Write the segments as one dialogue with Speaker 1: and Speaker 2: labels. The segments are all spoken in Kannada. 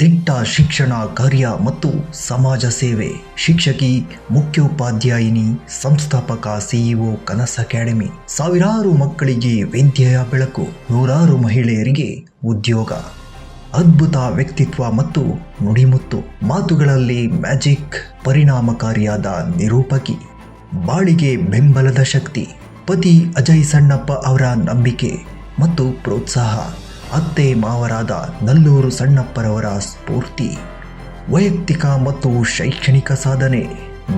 Speaker 1: ದಿಟ್ಟ ಶಿಕ್ಷಣ, ಕಾರ್ಯ ಮತ್ತು ಸಮಾಜ ಸೇವೆ. ಶಿಕ್ಷಕಿ, ಮುಖ್ಯೋಪಾಧ್ಯಾಯಿನಿ, ಸಂಸ್ಥಾಪಕ, ಸಿಇಒ, ಕನಸ ಅಕಾಡೆಮಿ. ಸಾವಿರಾರು ಮಕ್ಕಳಿಗೆ ವಿದ್ಯೆಯ ಬೆಳಕು. ನೂರಾರು ಮಹಿಳೆಯರಿಗೆ ಉದ್ಯೋಗ. ಅದ್ಭುತ ವ್ಯಕ್ತಿತ್ವ ಮತ್ತು ನುಡಿಮುತ್ತು. ಮಾತುಗಳಲ್ಲಿ ಮ್ಯಾಜಿಕ್ ಪರಿಣಾಮಕಾರಿಯಾದ ನಿರೂಪಕಿ. ಬಾಳಿಗೆ ಬೆಂಬಲದ ಶಕ್ತಿ. ಪತಿ ಅಜಯ್ ಸಣ್ಣಪ್ಪ ಅವರ ನಂಬಿಕೆ ಮತ್ತು ಪ್ರೋತ್ಸಾಹ. ಅತ್ತೆ ಮಾವರಾದ ನಲ್ಲೂರು ಸಣ್ಣಪ್ಪರವರ ಸ್ಫೂರ್ತಿ, ವೈಯಕ್ತಿಕ ಮತ್ತು ಶೈಕ್ಷಣಿಕ ಸಾಧನೆ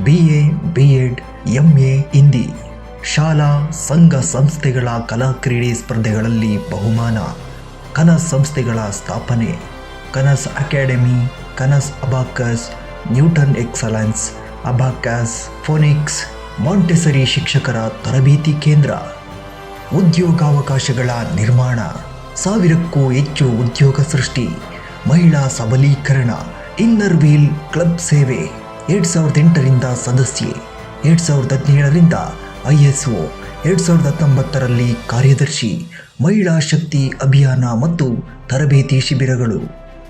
Speaker 1: B A B Ed M A Hindi, ಶಾಲಾ, ಸಂಘ ಸಂಸ್ಥೆಗಳ ಕಲಾ ಕ್ರೀಡೆ ಸ್ಪರ್ಧೆಗಳಲ್ಲಿ ಬಹುಮಾನ, ಕನಸ್ ಸಂಸ್ಥೆಗಳ ಸ್ಥಾಪನೆ, Kanas academy, Kanas abacus, Newton excellence, abacus, phonics, Montessori ಶಿಕ್ಷಕರ ತರಬೇತಿ ಕೇಂದ್ರ, ಉದ್ಯೋಗಾವಕಾಶಗಳ ನಿರ್ಮಾಣ. ಸಾವಿರಕ್ಕೂ ಹೆಚ್ಚು ಉದ್ಯೋಗ ಸೃಷ್ಟಿ, ಮಹಿಳಾ ಸಬಲೀಕರಣ, ಇನ್ನರ್ ವೀಲ್ ಕ್ಲಬ್ ಸೇವೆ, ಎರಡು ಸಾವಿರದ ಎಂಟರಿಂದ ಸದಸ್ಯೆ, ಎರಡು ಸಾವಿರದ ಹದಿನೇಳರಿಂದ ಐ ಎಸ್ ಒ, ಎರಡು ಸಾವಿರದ ಹತ್ತೊಂಬತ್ತರಲ್ಲಿ ಕಾರ್ಯದರ್ಶಿ, ಮಹಿಳಾ ಶಕ್ತಿ ಅಭಿಯಾನ ಮತ್ತು ತರಬೇತಿ ಶಿಬಿರಗಳು,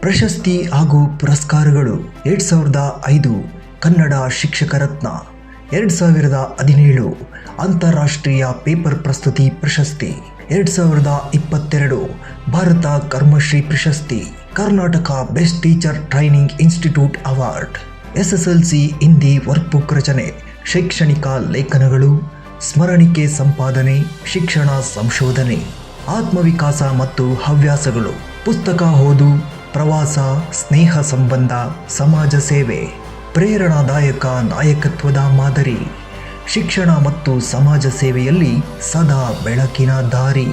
Speaker 1: ಪ್ರಶಸ್ತಿ ಹಾಗೂ ಪುರಸ್ಕಾರಗಳು, ಎರಡು ಸಾವಿರದ ಐದು, ಕನ್ನಡ ಶಿಕ್ಷಕ ರತ್ನ, ಎರಡು ಸಾವಿರದ ಹದಿನೇಳು, ಅಂತಾರಾಷ್ಟ್ರೀಯ ಪೇಪರ್ ಪ್ರಸ್ತುತಿ ಪ್ರಶಸ್ತಿ, ಎರಡು ಸಾವಿರದ ಇಪ್ಪತ್ತೆರಡು ಭಾರತ ಕರ್ಮಶ್ರೀ ಪ್ರಶಸ್ತಿ, Karnataka best teacher training institute award SSLC Hindi workbook ರಚನೆ, ಶೈಕ್ಷಣಿಕ ಲೇಖನಗಳು, ಸ್ಮರಣಿಕೆ ಸಂಪಾದನೆ, ಶಿಕ್ಷಣ ಸಂಶೋಧನೆ, ಆತ್ಮವಿಕಾಸ ಮತ್ತು ಹವ್ಯಾಸಗಳು, ಪುಸ್ತಕ ಓದು, ಪ್ರವಾಸ, ಸ್ನೇಹ ಸಂಬಂಧ, ಸಮಾಜ ಸೇವೆ, ಪ್ರೇರಣಾದಾಯಕ ನಾಯಕತ್ವದ ಮಾದರಿ, ಶಿಕ್ಷಣ ಮತ್ತು ಸಮಾಜ ಸೇವೆಯಲ್ಲಿ ಸದಾ ಬೆಳಕಿನ ದಾರಿ.